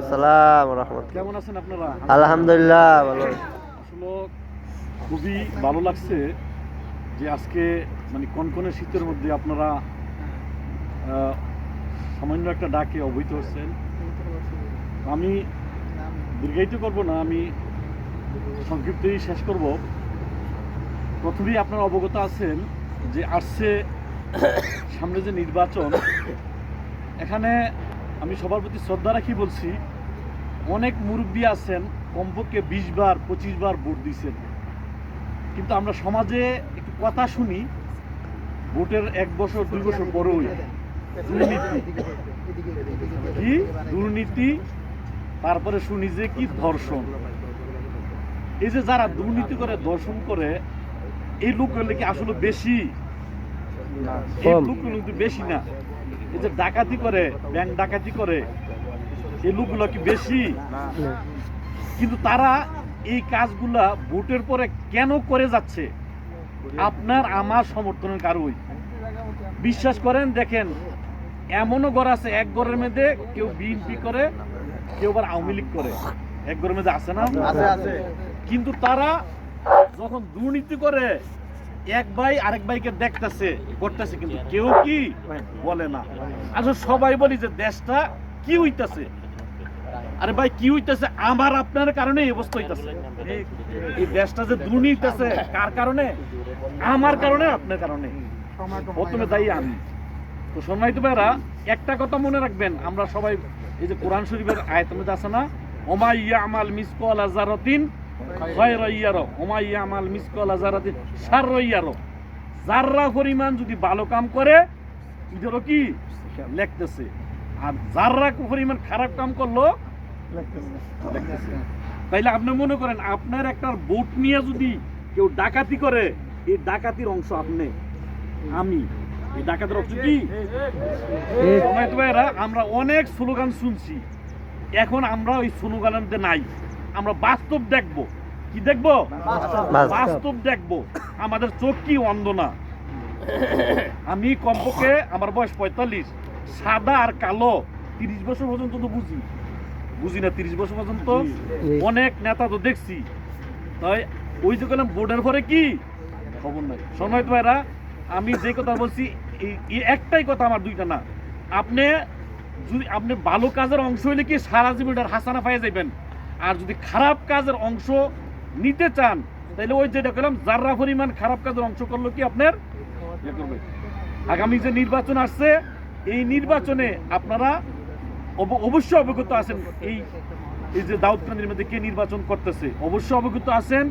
আসসালাম রহমতুল্লাহ। কেমন আছেন আপনারা? আলহামদুলিল্লাহ ভালো। আসলে খুবই ভালো লাগছে যে আজকে মানে কনকনে শীতের মধ্যে আপনারা সামান্য একটা ডাকে অবহিত হচ্ছেন। আমি দীর্ঘায়িত করব না আমি সংক্ষিপ্তই শেষ করব। প্রথমেই আপনারা অবগত আছেন যে আসছে সামনে যে নির্বাচন এখানে আমি সবার প্রতি শ্রদ্ধা রাখি বলছি অনেক মুরব্বী আছেন কমপক্ষে বিশ বার পঁচিশ বার ভোট দিয়েছেন। কিন্তু আমরা সমাজে একটু কথা শুনি ভোটের এক বছর দুই বছর পরেই দুর্নীতি কি? দুর্নীতি তারপরে শুনি যে কি ধর্ষণ। এই যে যারা দুর্নীতি করে ধর্ষণ করে এই লোকগুলো কি আসলে বেশি? এই কিন্তু বেশি না? এই যে ডাকাতি করে ব্যাংক ডাকাতি করে এই লোকগুলো কি বেশি? কিন্তু তারা এই কাজগুলা ভোটের পরে কেন করে যাচ্ছে? আপনার আমার সমর্থনের কারোই। বিশ্বাস করেন দেখেন এমনও ঘর আছে এক ঘরের মধ্যে কেউ বিএনপি করে কেউ আবার আওয়ামী লীগ করে। এক ঘরের মধ্যে আছে না? কিন্তু তারা যখন দুর্নীতি করে এক ভাই আরেক ভাইকে দেখতেছে, করতেছে কিন্তু কেউ কি বলে না। আসলে সবাই বলি যে দেশটা কি হইতাছে? আরে ভাই, কি হইতাছে? আমার আপনার কারণে এই অবস্থা হইতাছে। এই দেশটা যে দুর্নীতি আছে কার কারণে? আমার কারণে, আপনার কারণে। প্রথমে দায়ী আমি। তো সম্মানিত ভাইরা একটা কথা মনে রাখবেন, আমরা সবাই এই যে কোরআন শরীফের আয়াতের আছে না ওমা ইয়া আমাল মিসকল আজারাতিন খয়র ইয়ারো ওমা ইয়া আমাল মিসকল আজারাতিন সার ইয়ারো। যাররা পরিমাণ যদি ভালো কাম করে এদেরও কি? লেখতেছে। আর যাররা পরিমাণ খারাপ কাম করল, লেখতেছে। তাইলে আপনি মনে করেন, আপনার একটা ভোট নিয়ে যদি কেউ ডাকাতি করে, এই ডাকাতির অংশ আপনি, আমি। এই ডাকাতের অংশ কি? আমরা অনেক স্লোগান শুনছি। এখন আমরা ওই স্লোগানের মধ্যে নাই। আমরা বাস্তব দেখব। কি দেখব? বাস্তব। দেখব। আমাদের চোখ কি অন্ধ না? আমি কমপক্ষে আমার বয়স পঁয়তাল্লিশ। সাদা আর কালো তিরিশ বছর পর্যন্ত তো বুঝি। বুঝি না তিরিশ বছর পর্যন্ত? অনেক নেতা তো দেখছি। তাই ওই যে গেলাম বোর্ডের পরে কি? খবর নাই। সময় তো ভাইরা আমি যে কথা বলছি একটাই কথা আমার দুইটা না। আপনি যদি আপনি ভালো কাজের অংশ হইলে কি সারা জীবনটার হাসানা পাই যাবেন আর যদি খারাপ কাজের অংশ নিতে চান তাহলে ওই যেটা করলাম যারা পরিমাণ খারাপ কাজের অংশ করল কি আপনার? আগামী যে নির্বাচন আসছে এই নির্বাচনে আপনারা অব- অবশ্যই অবগত আছেন এই এই যে দাউদকান্দির মধ্যে কে নির্বাচন করতেছে। অবশ্যই অবগত আছেন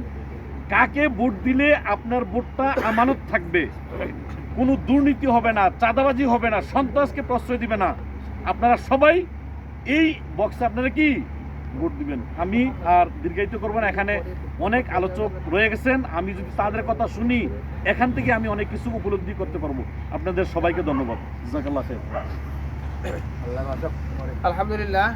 কাকে ভোট দিলে আপনার ভোটটা আমানত থাকবে। কোনো দুর্নীতি হবে না চাঁদাবাজি হবে না সন্ত্রাসকে প্রশ্রয় দিবে না। আপনারা সবাই এই বক্সে আপনারা কি ভোট দিবেন। আমি আর দীর্ঘায়িত করব না, এখানে অনেক আলোচক রয়ে গেছেন। আমি যদি তাদের কথা শুনি, এখান থেকে আমি অনেক কিছু উপলব্ধি করতে পারব। আপনাদের সবাইকে ধন্যবাদ। জাজাকাল্লাহ আলহামদুলিল্লাহ